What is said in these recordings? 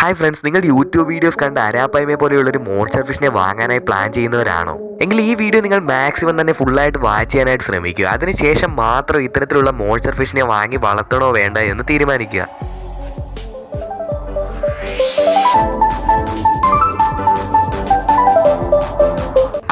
Hi friends നിങ്ങൾ YouTube videos കണ്ട് arapaima പോലെയുള്ള ഒരു മോൺസ്റ്റർ ഫിഷിനെ വാങ്ങാനായി പ്ലാൻ ചെയ്യുന്നവരാണോ? എങ്കിൽ ഈ വീഡിയോ നിങ്ങൾ മാക്സിമം തന്നെ ഫുള്ളായിട്ട് വാച്ച് ചെയ്യാനായിട്ട് ശ്രമിക്കുക. അതിനുശേഷം മാത്രം ഇത്തരത്തിലുള്ള മോൺസ്റ്റർ ഫിഷിനെ വാങ്ങി വളർത്തണോ വേണ്ട എന്ന് തീരുമാനിക്കുക.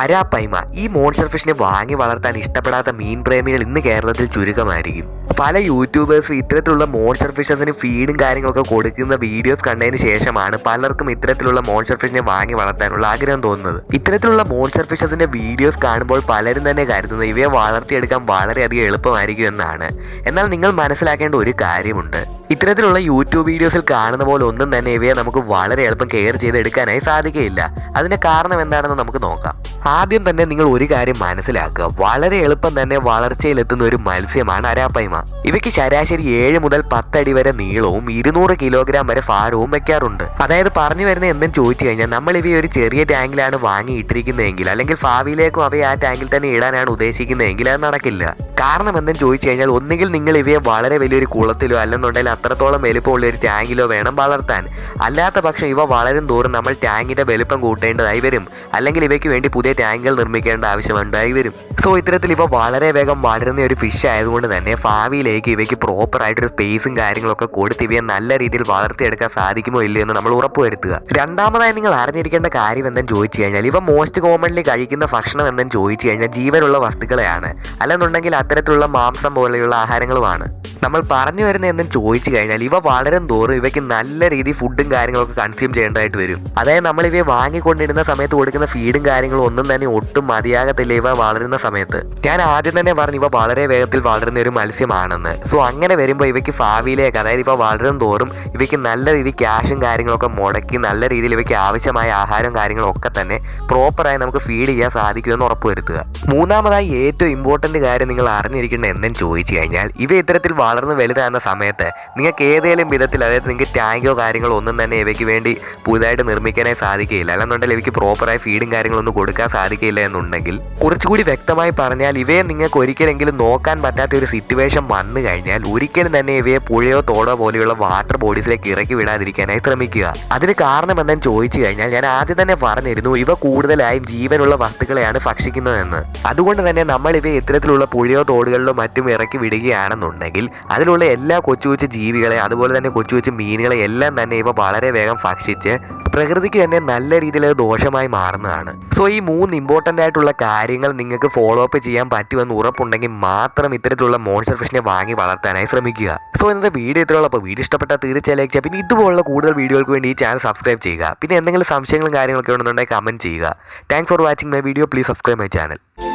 അരാപ്പൈമ ഈ മോൺസ്റ്റർ ഫിഷിനെ വാങ്ങി വളർത്താൻ ഇഷ്ടപ്പെടാത്ത മീൻ പ്രേമികൾ ഇന്ന് കേരളത്തിൽ ചുരുക്കമായിരിക്കും. പല യൂട്യൂബേഴ്സും ഇത്തരത്തിലുള്ള മോൺസ്റ്റർ ഫിഷസിന് ഫീഡും കാര്യങ്ങളൊക്കെ കൊടുക്കുന്ന വീഡിയോസ് കണ്ടതിന് ശേഷമാണ് പലർക്കും ഇത്തരത്തിലുള്ള മോൺസ്റ്റർ ഫിഷിനെ വാങ്ങി വളർത്താനുള്ള ആഗ്രഹം തോന്നുന്നത്. ഇത്തരത്തിലുള്ള മോൺസ്റ്റർ ഫിഷസിന്റെ വീഡിയോസ് കാണുമ്പോൾ പലരും തന്നെ കരുതുന്നത് ഇവയെ വളർത്തിയെടുക്കാൻ വളരെയധികം എളുപ്പമായിരിക്കും എന്നാണ്. എന്നാൽ നിങ്ങൾ മനസ്സിലാക്കേണ്ട ഒരു കാര്യമുണ്ട്. ഇത്തരത്തിലുള്ള യൂട്യൂബ് വീഡിയോസിൽ കാണുന്ന പോലെ ഒന്നും തന്നെ ഇവയെ നമുക്ക് വളരെ എളുപ്പം കെയർ ചെയ്തെടുക്കാനായി സാധിക്കുകയില്ല. അതിന്റെ കാരണം എന്താണെന്ന് നമുക്ക് നോക്കാം. ആദ്യം തന്നെ നിങ്ങൾ ഒരു കാര്യം മനസ്സിലാക്കുക. വളരെ എളുപ്പം തന്നെ വളർച്ചയിലെത്തുന്ന ഒരു മത്സ്യമാണ് അരാപ്പൈമ. ഇവയ്ക്ക് ശരാശരി ഏഴ് മുതൽ പത്തടി വരെ നീളവും ഇരുന്നൂറ് കിലോഗ്രാം വരെ ഭാരവും വെക്കാറുണ്ട്. അതായത് പറഞ്ഞു വരുന്ന എന്തെന്ന് ചോദിച്ചു കഴിഞ്ഞാൽ നമ്മൾ ഇവയെ ഒരു ചെറിയ ടാങ്കിലാണ് വാങ്ങിയിട്ടിരിക്കുന്നതെങ്കിൽ അല്ലെങ്കിൽ ഭാവിയിലേക്കും അവയെ ആ ടാങ്കിൽ തന്നെ ഇടാനാണ് ഉദ്ദേശിക്കുന്നതെങ്കിൽ അത് നടക്കില്ല. കാരണം എന്തെന്ന് ചോദിച്ചു കഴിഞ്ഞാൽ ഒന്നുകിൽ നിങ്ങൾ ഇവയെ വളരെ വലിയൊരു കുളത്തിലോ അല്ലെന്നുണ്ടെങ്കിൽ അത്രത്തോളം വലുപ്പമുള്ള ഒരു ടാങ്കിലോ വേണം വളർത്താൻ. അല്ലാത്ത പക്ഷം ഇവ വളരും തോറും നമ്മൾ ടാങ്കിന്റെ വലുപ്പം കൂട്ടേണ്ടതായി വരും. അല്ലെങ്കിൽ ഇവയ്ക്ക് വേണ്ടി പുതിയ ടാങ്കുകൾ നിർമ്മിക്കേണ്ട ആവശ്യമുണ്ടായി വരും. സോ ഇത്തരത്തിൽ ഇവ വളരെ വേഗം വളരുന്ന ഒരു ഫിഷ് ആയതുകൊണ്ട് തന്നെ ഭാവിയിലേക്ക് ഇവയ്ക്ക് പ്രോപ്പർ ആയിട്ടൊരു സ്പേസും കാര്യങ്ങളൊക്കെ കൊടുത്ത് ഇവയെ നല്ല രീതിയിൽ വളർത്തിയെടുക്കാൻ സാധിക്കുമോ ഇല്ലയോ എന്ന് നമ്മൾ ഉറപ്പുവരുത്തുക. രണ്ടാമതായി നിങ്ങൾ അറിഞ്ഞിരിക്കേണ്ട കാര്യം എന്തെന്ന് ചോദിച്ചു കഴിഞ്ഞാൽ ഇവ മോസ്റ്റ് കോമൺലി കഴിക്കുന്ന ഭക്ഷണം എന്തെന്ന് ചോദിച്ചു കഴിഞ്ഞാൽ ജീവനുള്ള വസ്തുക്കളെയാണ്. അല്ലെന്നുണ്ടെങ്കിൽ അത്തരത്തിലുള്ള മാംസം പോലെയുള്ള ആഹാരങ്ങളുമാണ്. നമ്മൾ പറഞ്ഞു വരുന്ന എന്തെന്ന് ചോദിച്ചു കഴിഞ്ഞാൽ ഇവ വളരും തോറും ഇവയ്ക്ക് നല്ല രീതിയിൽ ഫുഡും കാര്യങ്ങളൊക്കെ കൺസ്യൂം ചെയ്യേണ്ടതായിട്ട് വരും. അതായത് നമ്മൾ ഇവയെ വാങ്ങിക്കൊണ്ടിരുന്ന സമയത്ത് കൊടുക്കുന്ന ഫീഡും കാര്യങ്ങളും ഒന്നും തന്നെ ഒട്ടും മതിയാകത്തില്ല ഇവ വളരുന്ന സമയത്ത്. ഞാൻ ആദ്യം തന്നെ പറഞ്ഞു ഇവ വളരെ വേഗത്തിൽ വളരുന്ന ഒരു മത്സ്യമാണെന്ന്. സോ അങ്ങനെ വരുമ്പോൾ ഇവയ്ക്ക് ഭാവിയിലേക്ക് അതായത് ഇവ വളരും തോറും ഇവയ്ക്ക് നല്ല രീതിയിൽ ക്യാഷും കാര്യങ്ങളൊക്കെ മുടക്കി നല്ല രീതിയിൽ ഇവയ്ക്ക് ആവശ്യമായ ആഹാരവും കാര്യങ്ങളും ഒക്കെ തന്നെ പ്രോപ്പറായി നമുക്ക് ഫീഡ് ചെയ്യാൻ സാധിക്കുമെന്ന് ഉറപ്പുവരുത്തുക. മൂന്നാമതായി ഏറ്റവും ഇമ്പോർട്ടന്റ് കാര്യം നിങ്ങൾ അറിഞ്ഞിരിക്കേണ്ട എന്തെന്ന് ചോദിച്ചു കഴിഞ്ഞാൽ ഇവ ഇത്തരത്തിൽ വളർന്ന് വലുതാകുന്ന സമയത്ത് നിങ്ങൾക്ക് ഏതെങ്കിലും വിധത്തിൽ അതായത് നിങ്ങൾക്ക് ടാങ്കോ കാര്യങ്ങളോ ഒന്നും തന്നെ ഇവയ്ക്ക് വേണ്ടി പുതുതായിട്ട് നിർമ്മിക്കാനായി സാധിക്കുകയില്ല. അല്ലെന്നുണ്ടെങ്കിൽ ഇവയ്ക്ക് പ്രോപ്പറായി ഫീഡും കാര്യങ്ങളൊന്നും കൊടുക്കാൻ സാധിക്കില്ല എന്നുണ്ടെങ്കിൽ കുറച്ചുകൂടി വ്യക്തമായി പറഞ്ഞാൽ ഇവയെ നിങ്ങൾക്ക് ഒരിക്കലെങ്കിലും നോക്കാൻ പറ്റാത്ത ഒരു സിറ്റുവേഷൻ വന്നു കഴിഞ്ഞാൽ ഒരിക്കലും തന്നെ ഇവയെ പുഴയോ തോടോ പോലെയുള്ള വാട്ടർ ബോഡീസിലേക്ക് ഇറക്കി വിടാതിരിക്കാനായി ശ്രമിക്കുക. അതിന് കാരണം എന്തെന്ന് ചോദിച്ചു കഴിഞ്ഞാൽ ഞാൻ ആദ്യം തന്നെ പറഞ്ഞിരുന്നു ഇവ കൂടുതലായും ജീവനുള്ള വസ്തുക്കളെയാണ് ഭക്ഷിക്കുന്നതെന്ന്. അതുകൊണ്ട് തന്നെ നമ്മൾ ഇവയെ ഇത്തരത്തിലുള്ള പുഴയോ തോടുകളിലോ മറ്റും ഇറക്കി വിടുകയാണെന്നുണ്ടെങ്കിൽ അതിലുള്ള എല്ലാ കൊച്ചു കൊച്ചു ജീവികളെ അതുപോലെ തന്നെ കൊച്ചു കൊച്ചു മീനുകളെ എല്ലാം തന്നെ ഇവ വളരെ വേഗം ഭക്ഷിച്ച് പ്രകൃതിക്ക് തന്നെ നല്ല രീതിയിൽ അത് ദോഷമായി മാറുന്നതാണ്. സോ ഈ മൂന്ന് ഇമ്പോർട്ടന്റ് ആയിട്ടുള്ള കാര്യങ്ങൾ നിങ്ങൾക്ക് ഫോളോ അപ്പ് ചെയ്യാൻ പറ്റുമെന്ന് ഉറപ്പുണ്ടെങ്കിൽ മാത്രം ഇത്തരത്തിലുള്ള മോൺസ്റ്റർ ഫിഷിനെ വാങ്ങി വളർത്താനായി ശ്രമിക്കുക. സോ ഇന്നത്തെ വീഡിയോ ഇത്രയുള്ള അപ്പോൾ വീഡിയോ ഇഷ്ടപ്പെട്ടാൽ തീർച്ചയായും ലൈക്ക് ചെയ്യുക. പിന്നെ ഇതുപോലുള്ള കൂടുതൽ വീഡിയോകൾക്ക് വേണ്ടി ഈ ചാനൽ സബ്സ്ക്രൈബ് ചെയ്യുക. പിന്നെ എന്തെങ്കിലും സംശയങ്ങളും കാര്യങ്ങളൊക്കെ ഉണ്ടെന്നുണ്ടെങ്കിൽ കമന്റ് ചെയ്യുക. Thanks for watching my video please subscribe my channel